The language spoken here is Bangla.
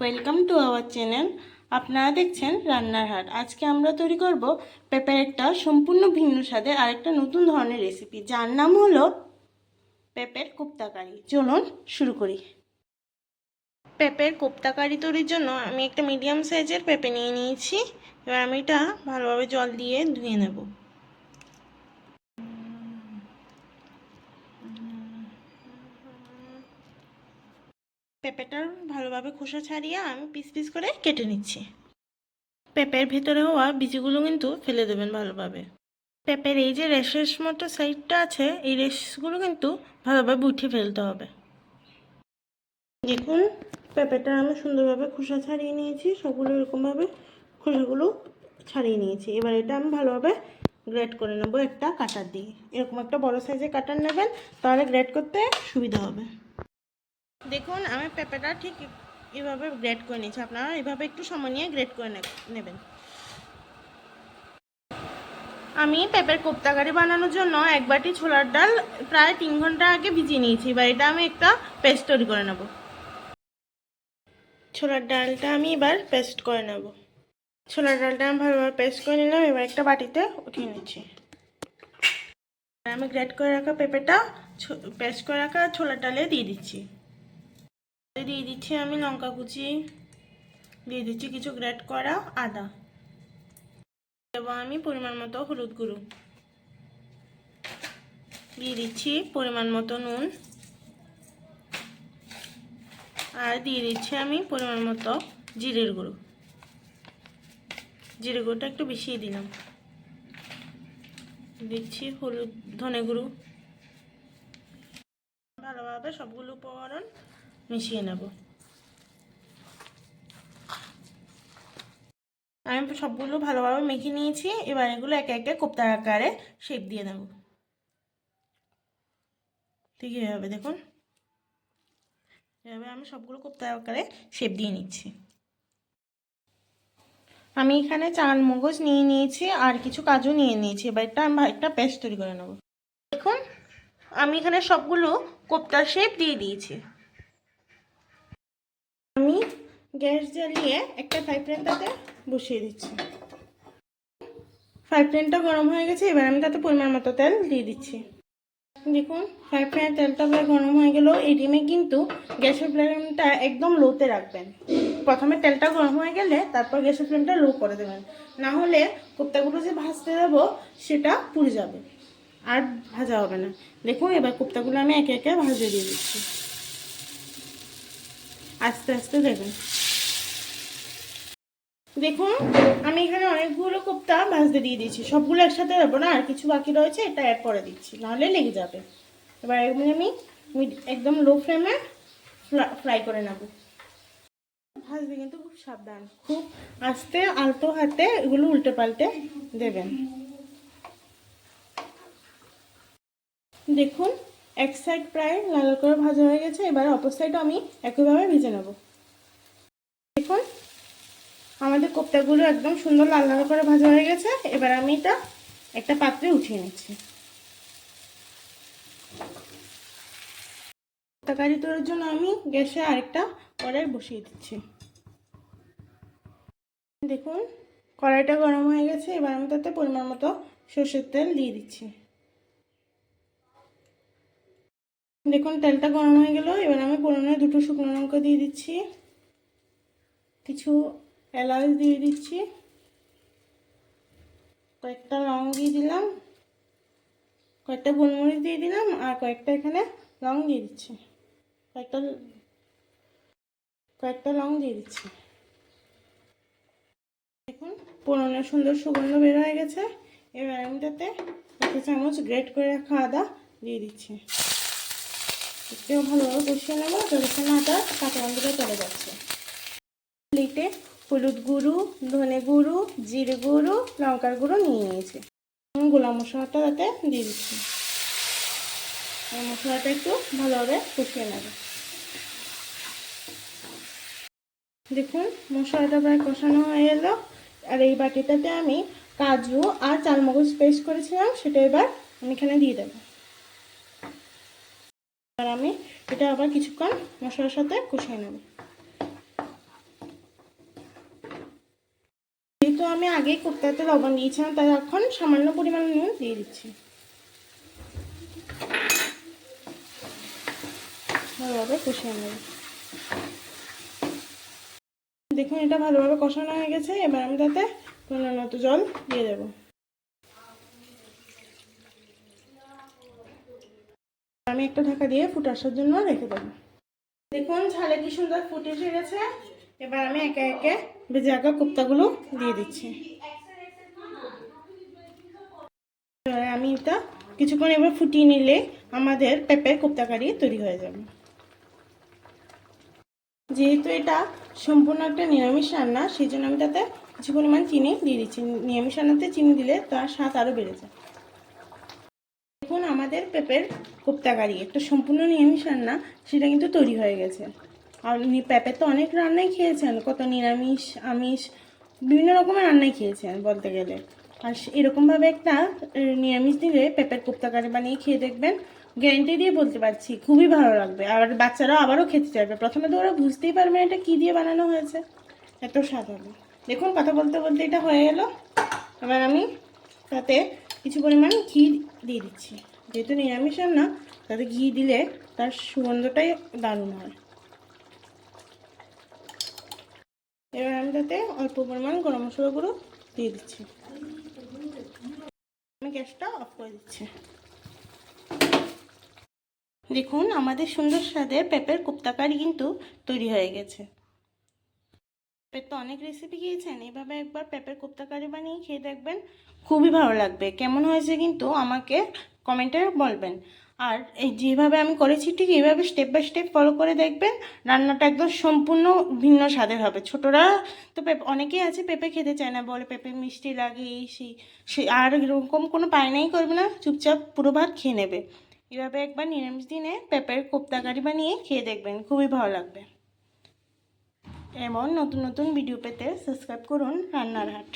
ওয়েলকাম টু আওয়ার চ্যানেল আপনারা দেখছেন রান্নার হাট। আজকে আমরা তৈরি করব পেঁপের একটা সম্পূর্ণ ভিন্ন স্বাদের আরেকটা নতুন ধরনের রেসিপি যার নাম হলো পেঁপের কোপ্তাকারি। চলুন শুরু করি। পেঁপের কোপ্তাকারি তৈরির জন্য আমি একটা মিডিয়াম সাইজের পেঁপে নিয়ে নিয়েছি। এবার আমি এটা ভালোভাবে জল দিয়ে ধুয়ে নেব। পেঁপেটার ভালোভাবে খোসা ছাড়িয়ে আমি পিস পিস করে কেটে নিচ্ছি। পেঁপের ভেতরে হওয়া বীজগুলো কিন্তু ফেলে দেবেন ভালোভাবে। পেঁপের এই যে রেশের মতো সাইডটা আছে, এই রেশগুলো কিন্তু ভালোভাবে উঠে ফেলতে হবে। দেখুন, পেঁপেটা আমি সুন্দরভাবে খোসা ছাড়িয়ে নিয়েছি, সবগুলো এরকমভাবে খোসাগুলো ছাড়িয়ে নিয়েছি। এবার এটা আমি ভালোভাবে গ্রেড করে নেব একটা কাটার দিয়ে এরকম একটা বড় সাইজের কাটার নেবেন, তাহলে গ্রেড করতে সুবিধা হবে। দেখুন, আমি পেঁপেটা ঠিক এভাবে গ্রেড করে নিয়েছি। আপনারা এভাবে একটু সময় নিয়ে গ্রেড করে নেবেন। আমি পেঁপের কোপ্তাকারি বানানোর জন্য এক বাটি ছোলার ডাল প্রায় তিন ঘণ্টা আগে ভিজিয়ে নিয়েছি। এবার এটা আমি একটা পেস্ট তৈরি করে নেব। ছোলার ডালটা আমি এবার পেস্ট করে নেব। ছোলার ডালটা আমি ভালোভাবে পেস্ট করে নিলাম। এবার একটা বাটিতে উঠিয়ে নিচ্ছি। আমি গ্রেড করে রাখা পেঁপেটা পেস্ট করে রাখা ছোলার ডালে দিয়ে দিচ্ছি। দিয়ে দিচ্ছি আমি লঙ্কা কুচি। দিয়ে দিচ্ছি কিছু গ্রেট করা আদা। এবং আমি পরিমাণ মতো হলুদ গুঁড়ো। দিয়ে দিচ্ছি পরিমাণ মতো নুন। আর দিয়ে দিচ্ছি আমি পরিমাণ মতো জিরের গুঁড়ো। জিরে গুঁড়োটা একটু বেশিয়ে দিলাম। দিচ্ছি হলুদ ধনে গুঁড়ো। ভালোভাবে সবগুলো উপকরণ মিশিয়ে নেব। আমি সবগুলো ভালোভাবে মেখে নিয়েছি, এবার এগুলো একে একে কোপ্তার আকারে শেপ দিয়ে দেব ঠিক এভাবে দেখুন। এভাবে আমি সবগুলো কোপ্তার আকারে শেপ দিয়ে নিচ্ছি। আমি এখানে চাল মগজ নিয়ে নিয়েছি, আর কিছু কাজু নিয়ে নিয়েছি, এবার এটা আমি একটা পেস্ট তৈরি করে নেব। দেখুন, আমি এখানে সবগুলো কোপ্তার শেপ দিয়ে দিয়েছি আমি গ্যাস জ্বালিয়ে একটা ফ্রাই প্যান তাতে বসিয়ে দিচ্ছি। ফ্রাই প্যানটা গরম হয়ে গেছে, এবার আমি তাতে পরিমাণ মতো তেল দিয়ে দিচ্ছি। দেখুন, ফ্রাই প্যানের তেলটা প্রায় গরম হয়ে গেল। এই ডিমে কিন্তু গ্যাসের ফ্লেমটা একদম লোতে রাখবেন। প্রথমে তেলটা গরম হয়ে গেলে তারপর গ্যাসের ফ্লেমটা লো করে দেবেন। না হলে কোপ্তাগুলো যে ভাজতে দেবো সেটা পুড়ে যাবে আর ভাজা হবে না। দেখুন, এবার কোপ্তাগুলো আমি একে একে ভাজে দিয়ে দিচ্ছি। আস্তে আস্তে দেবেন দেখুন, আমি এখানে অনেকগুলো কোপ্তা ভাজতে দিয়ে দিয়েছি। সবগুলো একসাথে দেবো না, আর কিছু বাকি রয়েছে, এটা অ্যাড করে দিচ্ছি, নাহলে লেগে যাবে। এবার এগুলো আমি একদম লো ফ্লেমে ফ্রাই করে নেব। ভাজবে কিন্তু খুব সাবধান, খুব আস্তে, আলতো হাতে এগুলো উল্টে পাল্টে দেবেন। দেখুন, এক সাইড প্রায় লাল করে ভাজা হয়ে গেছে, এবার অপর সাইডও আমি একইভাবে ভেজে নেব দেখুন আমাদের কোপ্তাগুলো একদম সুন্দর লাল লাল করে ভাজা হয়ে গেছে। এবার আমি এটা একটা পাত্রে উঠিয়ে নিচ্ছি। কোপ্তাকারি তৈরির জন্য আমি গ্যাসে আরেকটা কড়াই বসিয়ে দিচ্ছি। দেখুন, কড়াইটা গরম হয়ে গেছে। এবার আমি তাতে পরিমাণ মতো সর্ষের তেল দিয়ে দিচ্ছি। দেখুন, তেলটা গরম হয়ে গেল। এবার আমি পুরোনো দুটো শুকনো লঙ্কা দিয়ে দিচ্ছি। কিছু এলাচ দিয়ে দিচ্ছি। কয়েকটা লং দিয়ে দিলাম। কয়েকটা গোলমরিচ দিয়ে দিলাম আর কয়েকটা এখানে লং দিয়ে দিচ্ছি। কয়েকটা কয়েকটা লং দিয়ে দিচ্ছি। দেখুন, পুরোনো সুন্দর সুগন্ধ বের হয়ে গেছে। এবার আমি তাতে একটা চামচ গ্রেট করে রাখা আদা দিয়ে দিচ্ছি। একটু ভালোভাবে কষিয়ে নেব যতক্ষণ আটা কাঁচা গন্ধটা চলে যাচ্ছে। প্লেটে হলুদ গুঁড়ো, ধনে গুঁড়ো, জিরে গুঁড়ো, লঙ্কার গুঁড়ো নিয়ে নিয়েছি। গোলাম মশলাটা তাতে দিয়ে দিচ্ছি। মশলাটা একটু ভালোভাবে কষিয়ে নেব। দেখুন, মশলাটা প্রায় কষানো হয়ে এলো। আর এই বাটিটাতে আমি কাজু আর চালমগজ পেস্ট করেছিলাম, সেটা এবার আমি এখানে দিয়ে দেবো। এবার আমি এটা আবার কিছুক্ষণ মশলার সাথে কষিয়ে নেব। আমি আগেই কোপ্তাতে লবণ দিয়েছিলাম, তাই এখন সামান্য পরিমাণ নুন দিয়ে দিচ্ছি। ভালোভাবে কষিয়ে নেব। দেখুন, এটা ভালোভাবে কষানো হয়ে গেছে, এবার আমি তাতে পরিমাণ মতো জল দিয়ে দেবো। আমি একটা ঢাকা দিয়ে ফুটে আসার জন্য রেখে দেবো। দেখুন ঝালে কি সুন্দর ফুটে এসে গেছে। এবার আমি একে একে ভেজে রাখা কোপ্তাগুলো দিয়ে দিচ্ছি। আমি এটা কিছুক্ষণ এবার ফুটিয়ে নিলে আমাদের পেঁপের কোপ্তা কারি তৈরি হয়ে যাবে। যেহেতু এটা সম্পূর্ণ একটা নিরামিষ রান্না, সেই জন্য আমি তাতে কিছু পরিমাণ চিনি দিয়ে দিচ্ছি। নিরামিষ রান্নাতে চিনি দিলে তার স্বাদ আরও বেড়ে যায়। দেখুন আমাদের পেঁপের কোপ্তা কারি, একটা সম্পূর্ণ নিরামিষ রান্না, সেটা কিন্তু তৈরি হয়ে গেছে। আর নি- পেঁপের তো অনেক রান্নাই খেয়েছেন, কত নিরামিষ, আমিষ, বিভিন্ন রকমের রান্নাই খেয়েছেন বলতে গেলে। আর এরকমভাবে একটা নিরামিষ দিলে পেঁপের কোপ্তা কারি বানিয়ে খেয়ে দেখবেন গ্যারেন্টি দিয়ে বলতে পারছি, খুবই ভালো লাগবে। আর বাচ্চারা আবারও খেতে চাইবে। প্রথমে তো ওরা বুঝতেই পারবে না এটা কী দিয়ে বানানো হয়েছে। এত স্বাদ হবে দেখুন, কথা বলতে বলতে এটা হয়ে গেল এবার আমি তাতে কিছু পরিমাণ ঘি দিয়ে দিচ্ছি। যেহেতু নিরামিষ না তাতে ঘি দিলে তার সুগন্ধটাই দারুণ হয়। এবার আমি তাতে অল্প পরিমাণ গরম মশলা গুঁড়ো দিয়ে দিচ্ছি। আমি গ্যাসটা অফ করে দিচ্ছি। দেখুন, আমাদের সুন্দর স্বাদের পেঁপের কোপ্তাকারি কিন্তু তৈরি হয়ে গেছে। পেঁপের তো অনেক রেসিপি খেয়েছেন এইভাবে একবার পেঁপের কোপ্তা কারি বানিয়ে খেয়ে দেখবেন খুবই ভালো লাগবে। কেমন হয়েছে কিন্তু আমাকে কমেন্টে বলবেন। আর এই যেভাবে আমি করেছি, ঠিক এইভাবে স্টেপ বাই স্টেপ ফলো করে দেখবেন রান্নাটা একদম সম্পূর্ণ ভিন্ন স্বাদের হবে। ছোটরা তো পেঁপে, অনেকেই আছে পেঁপে খেতে চায় না, বলে পেঁপে মিষ্টি লাগে এই সেই, সে, আর এরকম কোনো পায়নাই করবে না, চুপচাপ পুরো ভাত খেয়ে নেবে। এভাবে একবার নিরামিষ দিনে পেঁপের কোপ্তা কারি বানিয়ে খেয়ে দেখবেন, খুবই ভালো লাগবে। এমন নতুন নতুন ভিডিও পেতে সাবস্ক্রাইব করুন রান্নার হাট।